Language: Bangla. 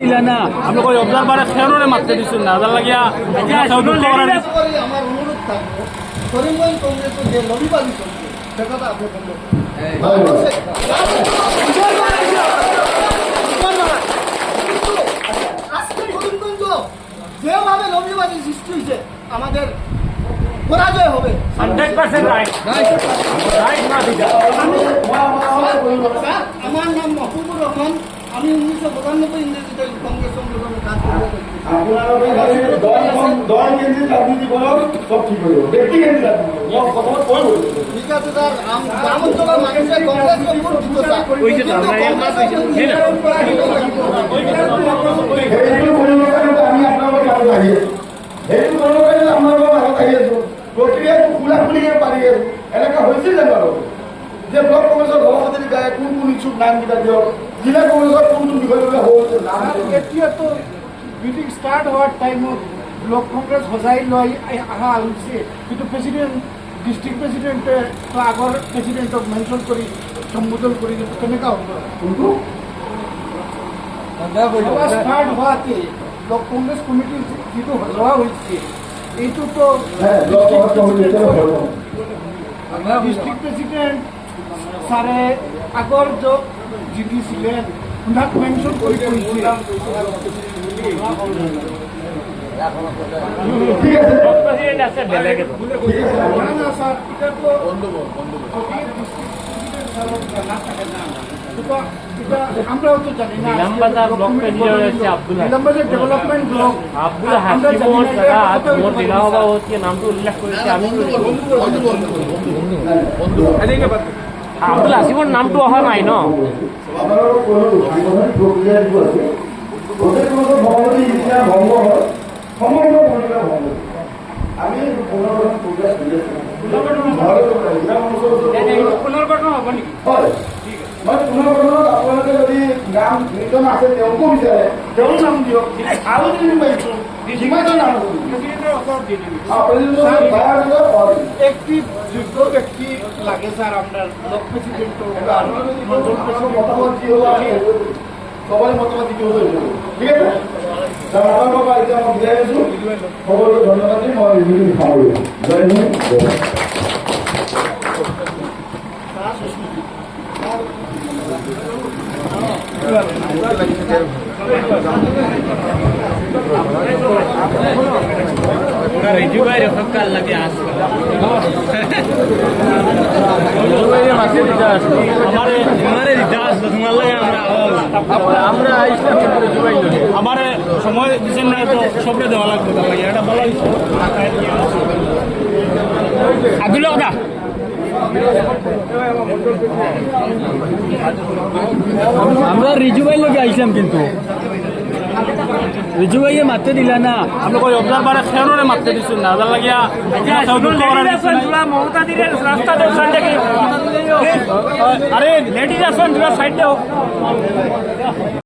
দিলা না? আপনি কই অবজারভারে খেরোরে মারতে দিছেন না। আদার লাগিয়া সাউদুল করার করে আমার অনুরোধ থাকবে। করিমগঞ্জ কংগ্রেসের যে লবিবাজি চলছে সেটা তো আপনি বন্ধ করুন। কিন্তু আজকে করিমগঞ্জ যেভাবে লবিবাজি সৃষ্টি হয়েছে আমাদের পরাজয় হবে। আমার আমি উনিশশো পঁচানব্বই ইংরেজিতে কংগ্রেস সংগঠনে কাজ করে ঠিক আছে স্যার আম- গ্রাম অঞ্চলের মানুষের আছো। প্ৰক্ৰিয়াটো খোলা খুলিকে পাৰি এনেকুৱা হৈছিল জানো আৰু যে ব্লক কংগ্ৰেছৰ সভাপতি গায়ে কোন কোন ইচ্ছুক নামকেইটা দিয়ক বিষয় লৈ হ'ল নাম দিয়ক। এতিয়াতো মিটিং ষ্টাৰ্ট হোৱাৰ টাইমত ব্লক কংগ্ৰেছ সজাই লৈ অহা হৈছে। কিন্তু প্ৰেচিডেণ্ট ডিষ্ট্ৰিক্ট প্ৰেচিডেণ্টে বা আগৰ প্ৰেচিডেণ্টক মেনশ্যন কৰি সম্বোধন কৰি কেনেকুৱা হ'ব? কোনটো? সভা ষ্টাৰ্ট হোৱাতে ব্লক কংগ্ৰেছ কমিটিৰ যিটো সজোৱা হৈছে এইটোতো হে ব্লক কমিটি যিটো মেনশ্যন কৰি কৈছে ঠিক আছে প্রেসিডেন্ট স্যার এটা তো যদি district president স্যারের জানা থাকে না, তো এটা আমরাও উল্লেখ করেছে আমি আব্দুল হাকিমর নামটো অহা নাই ন? পুনৰ্গঠন হব নেকি হয় মই পুনৰ্গঠনত আপোনালোকে যদি নাম যিজন আছে তেওঁকো বিচাৰে তেওঁৰ নাম দিয়ক। আৰু যদি পাৰিছোঁ যিমানজন নাম প্ৰেচিডেণ্টৰ। একটি যোগ্য ব্যক্তি লাগে স্যার আমরা ব্লক প্রেসিডেন্ট আপোনালোকৰ মতামত যি হ'ব। ঠিক আছে? সকলোকে ধন্যবাদ দি মই ৰিভিউটো সামৰিছোঁ জয় হিন্দ। জয় ভাই রক্ষার লাগে আসবে আমারে আমারে দিতে আসলো তোমার লাগে আমরা আমরা আইসলাম আমারে সময় দিচ্ছেন না তো সবরে দেওয়া লাগবে লাগে এটা আব্দুল কথা আমরা রিজু ভাই লোকে আইসলাম কিন্তু রিজু ভাইয়ে মারতে দিলা না। আমি কই অবজারভারে খেরোরে মাতে দিছেন না আদার লাগিয়া আরে লেডিজ আসুন সাইড দেও।